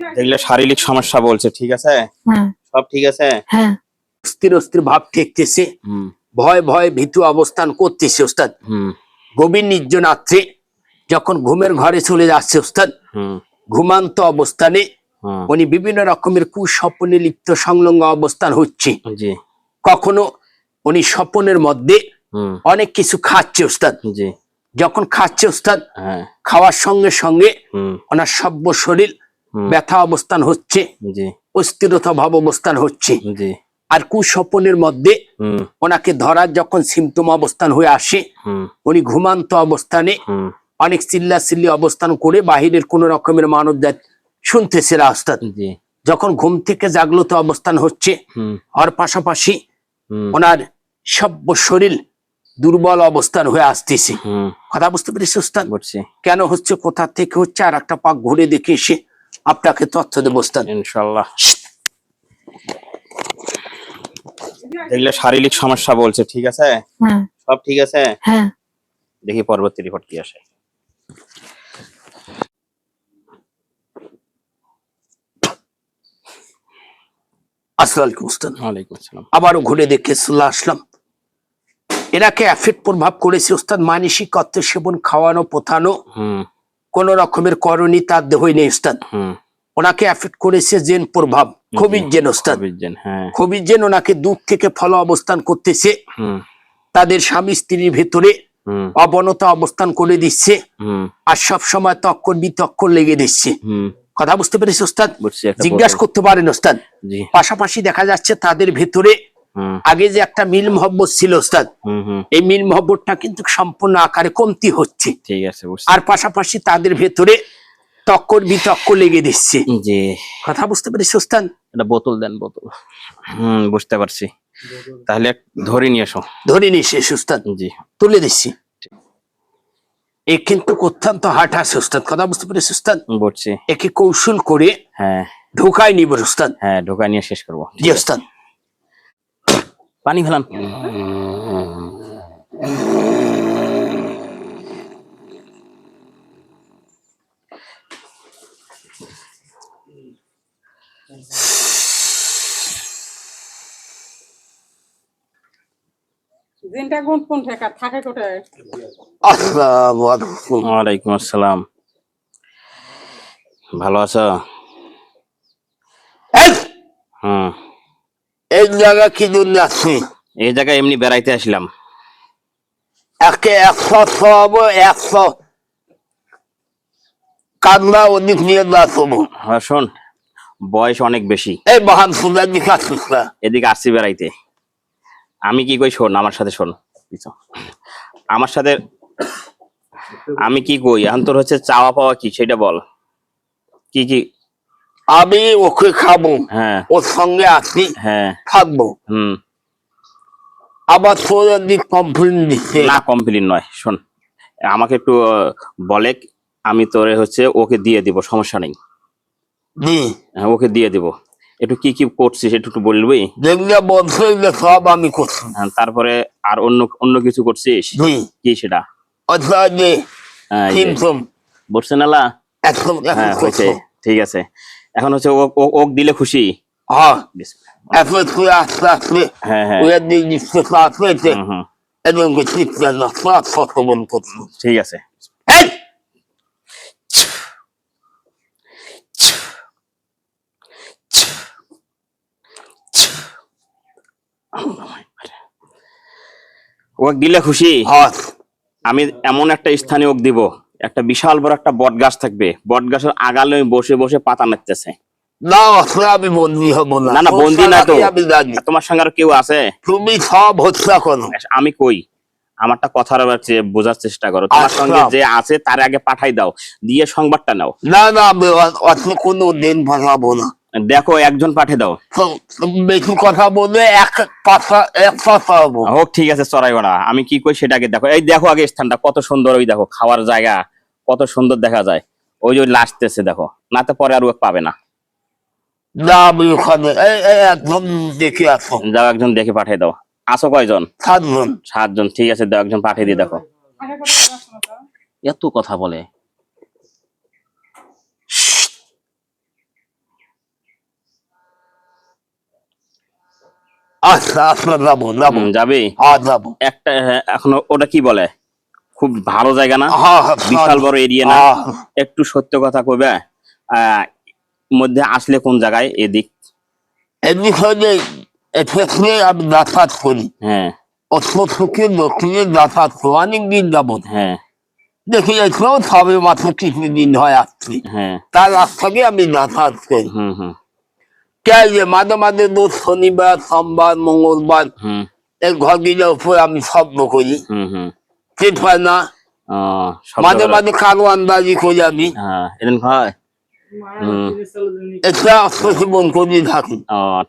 দেখলে শারীরিক সমস্যা বলছে ঠিক আছে? হ্যাঁ। সব ঠিক আছে? হ্যাঁ। অস্থির অস্থির ভাব ঠেকতেছে। ভয় ভয় ভীতু অবস্থান করতেছে ওস্তাদ। হুম। গভীর নির্জন রাত্রে যখন ঘুমের ঘরে চলে যাচ্ছে ওস্তাদ হুম। ঘুমান্ত অবস্থানে উনি বিভিন্ন রকমের কুস্বপ্নে লিপ্ত সংলগ্ন অবস্থান হচ্ছে। জি। কখনো উনি স্বপনের মধ্যে অনেক কিছু খাচ্ছে ওস্তাদ। জি। যখন খাচ্ছে ওস্তাদ হ্যাঁ। খাওয়ার সঙ্গে সঙ্গে হুম। ওনার সভ্য শরীর ব্যথা অবস্থান হচ্ছে। অস্থিরতা ভাব অবস্থান হচ্ছে আর কুস্বপ্নের মধ্যে ওনাকে ধরার যখন সিমটম অবস্থান হয়ে আসে উনি ঘুমান্ত অবস্থানে অনেক চিল্লা চিল্লি অবস্থান করে বাহিরের কোন রকমের মানব জাত শুনতেছে রাস্তা যখন ঘুম থেকে জাগ্রত অবস্থান হচ্ছে আর পাশাপাশি ওনার সভ্য শরীর দুর্বল অবস্থান হয়ে আসতেছে। কথা বুঝতে পেরেছি কেন হচ্ছে কোথা থেকে হচ্ছে আর একটা পাক ঘুরে দেখে এসে আপনাকে তথ্য দেবো ওস্তাদ ইনশাল্লাহ দেখলে শারীরিক সমস্যা বলছে ঠিক আছে? হ্যাঁ। সব ঠিক আছে? হ্যাঁ। দেখি পরবর্তী রিপোর্ট কি আসে। আসসালামু আলাইকুম আসসালাম। আবারও ঘুরে দেখে আসলাম। এনাকে অ্যাফেক্ট প্রভাব করেছে ওস্তাদ মানসিক অর্থ সেবন খাওয়ানো পোথানো হুম। কোন রকমের করণী তার দেহই নেই ওস্তাদ হুম। ওনাকে অ্যাফেক্ট করেছে জেন প্রভাব খবির জেন ওস্তাদ। হ্যাঁ। খবির জেন ওনাকে দূর থেকে ফলো অবস্থান করতেছে। তাদের স্বামী স্ত্রীর ভেতরে অবনতা অবস্থান করে দিচ্ছে। আর সব সময় তক্কর বিতক্কর লেগে দিচ্ছে। কথা বুঝতে পেরেছি ওস্তাদ? জিজ্ঞাসা করতে পারেন ওস্তাদ। পাশাপাশি দেখা যাচ্ছে তাদের ভেতরে আগে যে একটা মিল মহব্বত ছিল ওস্তাদ এই মিল মহব্বতটা কিন্তু সম্পূর্ণ আকারে কমতি হচ্ছে। ঠিক আছে আর পাশাপাশি তাদের ভেতরে তক্কর বিতক্কর লেগে দিচ্ছে। জি। কথা বুঝতে পেরেছি ওস্তাদ একটা বোতল দেন বোতল। হুম বুঝতে পারছি। তাহলে এক ধরে নিয়ে এসো ধরে নিয়ে শেষ ওস্তাদ জি। তুলে দিচ্ছি। এ কিন্তু অত্যন্ত হাট ওস্তাদ কথা বুঝতে পেরেছি ওস্তাদ বুঝছি। একে কৌশল করে হ্যাঁ। ঢোকায় নিব ওস্তাদ হ্যাঁ ঢোকা নিয়ে শেষ করব। জি ওস্তাদ পানি ফেলান। দিনটা কোন কোন ঠেকা থাকে কোথায়? আসসালামু আলাইকুম। ওয়ালাইকুম আসসালাম। ভালো আছো? এই, হুম এই জায়গা কি জন্য আছি এই জায়গায় এমনি বেড়াইতে আসলাম। একে একশো সব একশো। কান্না অধিক নিয়ে হ্যাঁ শোন। বয়স অনেক বেশি। এই মহান সুন্দর দিকে আসছিস না এদিকে আসছি বেড়াইতে। আমি কি কই শোন আমার সাথে শোন আমার সাথে আমি কি কই এখন তোর হচ্ছে চাওয়া পাওয়া কি সেটা বল। কি কি? আমি ওকে খাব হ্যাঁ। ওর সঙ্গে আছি হ্যাঁ। থাকব। হুম। আবার সোজা দিক কমপ্লেন দিচ্ছে না কমপ্লিট নয় শোন। আমাকে একটু বলে আমি তোরে হচ্ছে ওকে দিয়ে দিব সমস্যা নেই। হ্যাঁ ওকে দিয়ে দিব একটু কি কি করছিস একটু একটু বলবি যেগুলো বলছে সব আমি করছি হ্যাঁ, তারপরে আর অন্য অন্য কিছু করছিস কি সেটা হ্যাঁ, বলছেন আলা হ্যাঁ হয়েছে ঠিক আছে এখন হচ্ছে ওক দিলে খুশি হ্যাঁ বিসমিল্লাহ। এখন তুই আস্তে আস্তে হ্যাঁ হ্যাঁ ওদের দিক দিচ্ছে আসতে হুম, হুম, এবং চিৎকার না সব সফল করছ ঠিক আছে এই ওক দিলে খুশি? হ্যাঁ। আমি এমন একটা স্থানে ওক দিব একটা বিশাল বড় একটা বট গাছ থাকবে। বট গাছের আগালে আমি বসে বসে পাতা নাচতেছে। না আমি বন্দি হব না। না না বন্দি না তো। সারাটি আমি জানি। তোমার সঙ্গে আর কেউ আছে? তুমি সব এখন আমি কই? আমারটা কথার বোঝার চেষ্টা করো। তোমার আচ্ছা। সঙ্গে যে আছে তার আগে পাঠাই দাও। দিয়ে সংবাদটা নাও। না না আমি কোনো দিন ভাঙাবো না। দেখো একজন পাঠিয়ে দাও। তো বেশি কথা বলে এক পাশা এক পাশা হব হোক ঠিক আছে চড়াই বেড়া আমি কি কই সেটাকে দেখো। এই দেখো আগে স্থানটা কত সুন্দর ওই দেখো খাওয়ার জায়গা কত সুন্দর দেখা যায়। ওই যে লাস্টেছে দেখো। না তো পরে আর ও পাবে না। না আমি ওখানে এই এই একদম দেখে আসো। যাও একজন দেখে পাঠিয়ে দাও। আসো কয়জন? সাতজন। সাতজন ঠিক আছে দাও একজন পাঠিয়ে দিয়ে দেখো? এত কথা বলে। আচ্ছা আচ্ছা যাব যাব। যাবে? হ্যাঁ যাব। একটা হ্যাঁ, এখন ওটা কি বলে? খুব ভালো জায়গা না? হ্যাঁ বিশাল বড় এরিয়া না। একটু সত্য কথা কবে মধ্যে আসলে কোন জায়গায়? এদিক? এমনি হলে এক্ষেত্রে আমি যাতায়াত করি। হ্যাঁ। থেকে দক্ষিণে যাতায়াত করি। অনেকদিন যাবত হ্যাঁ। দেখি এখানেও সবে মাত্র কিছুদিন হয় আসছি। হ্যাঁ। তার থেকে আমি যাতায়াত করি। হুম হুম। মাঝে মাঝে রোজ শনিবার সোমবার মঙ্গলবার এই ঘরগুলোর উপর আমি শব্দ করি। ঠিক হয় না? মাঝে মাঝে কারও আন্দাজি করি আমি। হ্যাঁ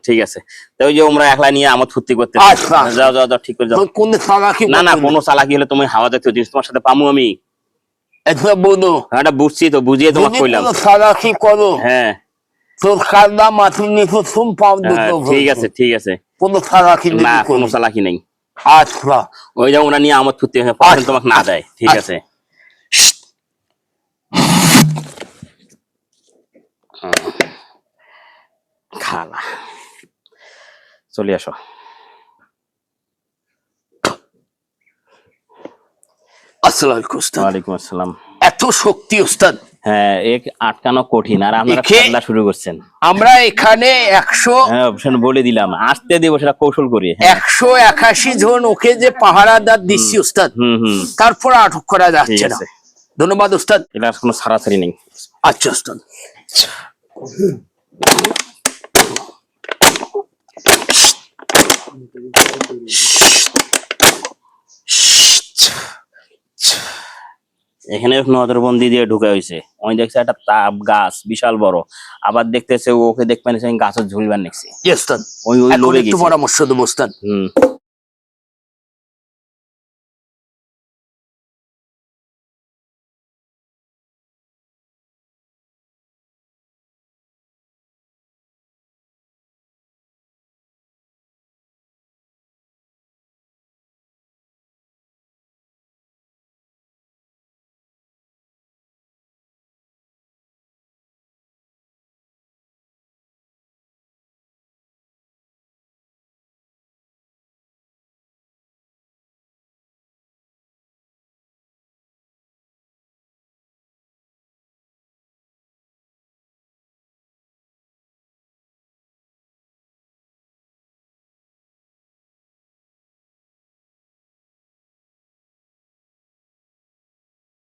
ঠিক আছে। ওই যে আমরা একলা নিয়ে আমোদ ফুর্তি করতে আচ্ছা। যাও যাও যাও ঠিক করে যাও। কোন চালাকি না না কোনো চালাকি হলে তুমি হাওয়া জাতীয় জিনিস তোমার সাথে পামু আমি। হ্যাঁ, বুঝছি তো বুঝিয়ে তোমাকে কইলাম। চালাকি করো হ্যাঁ। তোর কাদা মাটি নিচে সুম পাও হ্যাঁ, ঠিক আছে ঠিক আছে। কোনো চালাকি না কোনো চালাকি নেই। আচ্ছা। ওই যে ওরা নিয়ে হয় পরে তোমাকে না দেয় ঠিক আচ্ছা। আছে। খালা। চলে আসো। আসসালাম আলাইকুম আসসালাম। এত শক্তি উস্তাদ হ্যাঁ এক আটকানো কঠিন। আর আপনারা খেলা শুরু করছেন। আমরা এখানে একশো হ্যাঁ বলে দিলাম। আসতে দেবো সেটা কৌশল করি। হ্যাঁ। একশো একাশি জন ওকে যে পাহারাদার দিচ্ছি উস্তাদ হুম হুম। তারপর আটক করা যাচ্ছে না। ধন্যবাদ উস্তাদ এটার কোনো সারাসারি নেই। আচ্ছা উস্তাদ এখানে নজরবন্দি দিয়ে ঢুকে হয়েছে। ওই দেখছে একটা তাপ গাছ বিশাল বড়। আবার দেখতেছে ওকে দেখবেন গাছের ঝুলবার দেখছি। ওই ওই পরামর্শ দেবো হুম।